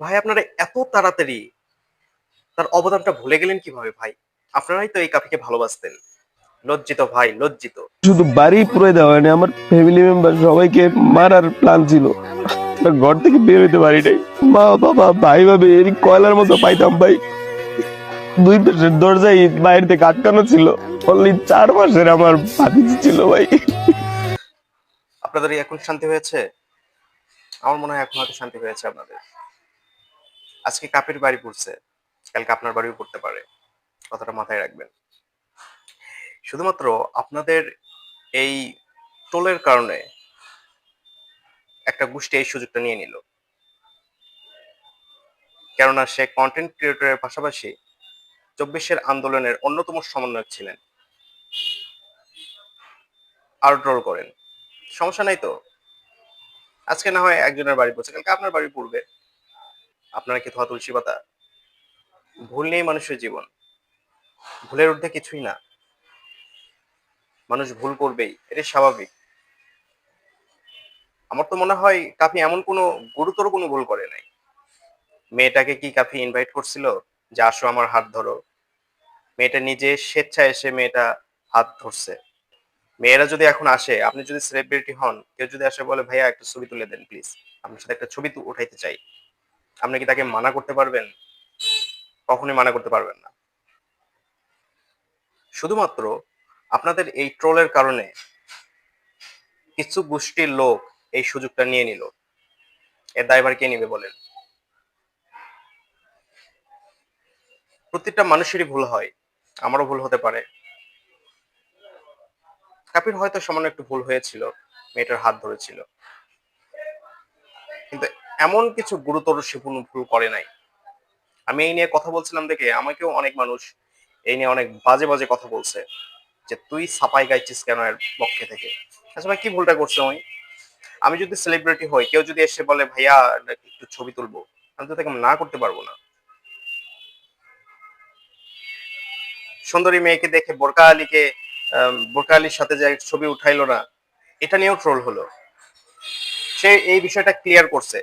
ভাই আপনারা এত তাড়াতাড়ি তার অবদানটা ভুলে গেলেন কীভাবে ভাই? আপনারাই তো এই কাফিকে ভালোবাসতেন। লজ্জিত ভাই লজ্জিত। শুধু বাড়ি পুরো দেওয়া হয়নি আমার ফ্যামিলি মেম্বার সবাইকে মারার প্ল্যান ছিল। ঘর থেকে বের হইতে পারি নাই। মা বাবা ভাই ভাবে এর কয়লার মতো পাইতাম ভাই। দুই পাশের দরজায় বাইরে থেকে আটকানো ছিল। অনলি চার মাসের আমার ভাতিজি ছিল ভাই। আপনাদের এখন শান্তি হয়েছে? আমার মনে হয় এখন হয়তো শান্তি হয়েছে আপনাদের। আজকে কাপের বাড়ি পড়ছে। কালকে আপনার বাড়িও পড়তে পারে। কথাটা মাথায় রাখবেন। শুধুমাত্র আপনাদের এই টোলের কারণে একটা গোষ্ঠী এই সুযোগটা নিয়ে নিল। কেননা সে কন্টেন্ট ক্রিয়েটরের পাশাপাশি চব্বিশের আন্দোলনের অন্যতম সমন্বয়ক ছিলেন। আর ট্রোল করেন। সমস্যা নাই তো? আজকে না হয় একজনের বাড়ি পড়ছে, কালকে আপনার বাড়ি পড়বে। আপনারা কি ধোয়া তুলসী পাতা? ভুল নেই মানুষের জীবন। ভুলের ঊর্ধ্বে কিছুই না। মানুষ ভুল করবেই এটা স্বাভাবিক। আমার তো মনে হয় কাফি এমন কোনো গুরুতর কোনো ভুল করে নাই। মেয়েটাকে কি কাফি ইনভাইট করছিল? যে আসো আমার হাত ধরো। মেয়েটা নিজে স্বেচ্ছায় এসে মেয়েটা হাত ধরছে। মেয়েরা যদি এখন আসে, আপনি যদি সেলিব্রিটি হন, কেউ যদি আসে বলে, ভাইয়া, একটা ছবি তুলে দেন প্লিজ আপনার সাথে একটা ছবি উঠাইতে চাই। আপনি কি তাকে মানা করতে পারবেন? কখনোই মানা করতে পারবেন না। শুধুমাত্র আপনাদের এই ট্রোলের কারণে কিছু গোষ্ঠীর লোক এই সুযোগটা নিয়ে নিল। এর দায়ভার কে নিবে বলেন? প্রত্যেকটা মানুষেরই ভুল হয়। আমারও ভুল হতে পারে। কাপির হয়তো সামান্য একটু ভুল হয়েছিল, মেয়েটার হাত ধরেছিল। কিন্তু এমন কিছু গুরুতর কোনো ভুল করে নাই। আমি এই নিয়ে কথা বলছিলাম দেখে আমাকেও অনেক মানুষ এই নিয়ে অনেক বাজে বাজে কথা বলছে যে তুই সাপাই গাইছিস কেন এর পক্ষে থেকে? আচ্ছা ভাই কি ভুলটা করছে ওই আমি যদি সেলিব্রিটি হই কেউ যদি এসে বলে ভাইয়া একটু ছবি তুলবো আমি তো তাকে না করতে পারব না। সুন্দরী মেয়েকে দেখে বোরকা আলীকে আম, বোরকা আলীর সাথে যে ছবি উঠাইলো না এটা নিয়েও ট্রোল হলো। সে এই বিষয়টা ক্লিয়ার করছে।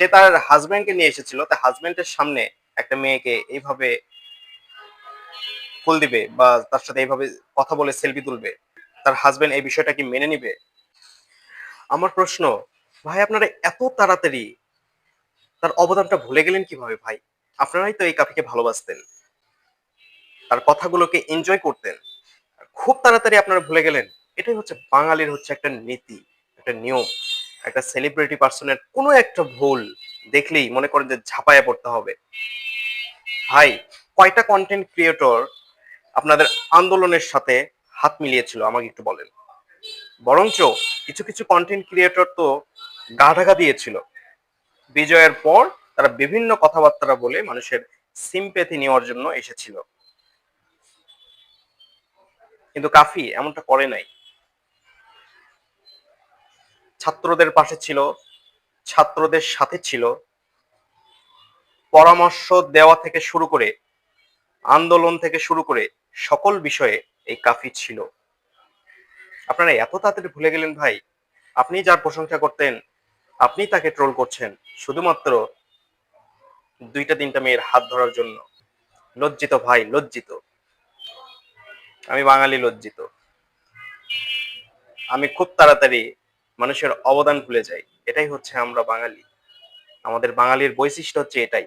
সে তার হাজবেন্ডকে নিয়ে এসেছিল তার হাজবেন্ডের সামনে একটা মেয়েকে এইভাবে ফুল দিবে বা তার সাথে এইভাবে কথা বলে সেলফি তুলবে। তার হাজবেন্ড এই বিষয়টা কি মেনে নিবে? আমার প্রশ্ন, ভাই আপনারা এত তাড়াতাড়ি তার অবদানটা ভুলে গেলেন কীভাবে ভাই? আপনারাই তো এই কাপিকে ভালোবাসতেন। তার কথাগুলোকে এনজয় করতেন। খুব তাড়াতাড়ি আপনারা ভুলে গেলেন। এটাই হচ্ছে বাঙালির হচ্ছে একটা নীতি, একটা নিয়ম। একটা সেলিব্রিটি পার্সনের কোনো একটা ভুল দেখলেই মনে করেন যে ঝাঁপায়া পড়তে হবে। ভাই, কয়টা কন্টেন্ট ক্রিয়েটর আপনাদের আন্দোলনের সাথে হাত মিলিয়েছিল, আমাকে একটু বলেন? বরঞ্চ কিছু কিছু কন্টেন্ট ক্রিয়েটর তো গা ঢাকা দিয়েছিল। বিজয়ের পর তারা বিভিন্ন কথাবার্তা বলে মানুষের সিম্পেথি নেওয়ার জন্য এসেছিল। কিন্তু কাফি এমনটা করে নাই। ছাত্রদের পাশে ছিল, ছাত্রদের সাথে ছিল। পরামর্শ দেওয়া থেকে শুরু করে, আন্দোলন থেকে শুরু করে সকল বিষয়ে এই কাফি ছিল। আপনারা এত তাড়াতাড়ি ভুলে গেলেন ভাই, আপনি যার প্রশংসা করতেন, আপনি তাকে ট্রোল করছেন, শুধুমাত্র দুইটা, তিনটা মেয়ের হাত ধরার জন্য। লজ্জিত ভাই, লজ্জিত। আমি বাঙালি লজ্জিত। আমি খুব তাড়াতাড়ি মানুষের অবদান ভুলে যাই এটাই হচ্ছে আমরা বাঙালি। আমাদের বাঙালির বৈশিষ্ট্য হচ্ছে এটাই।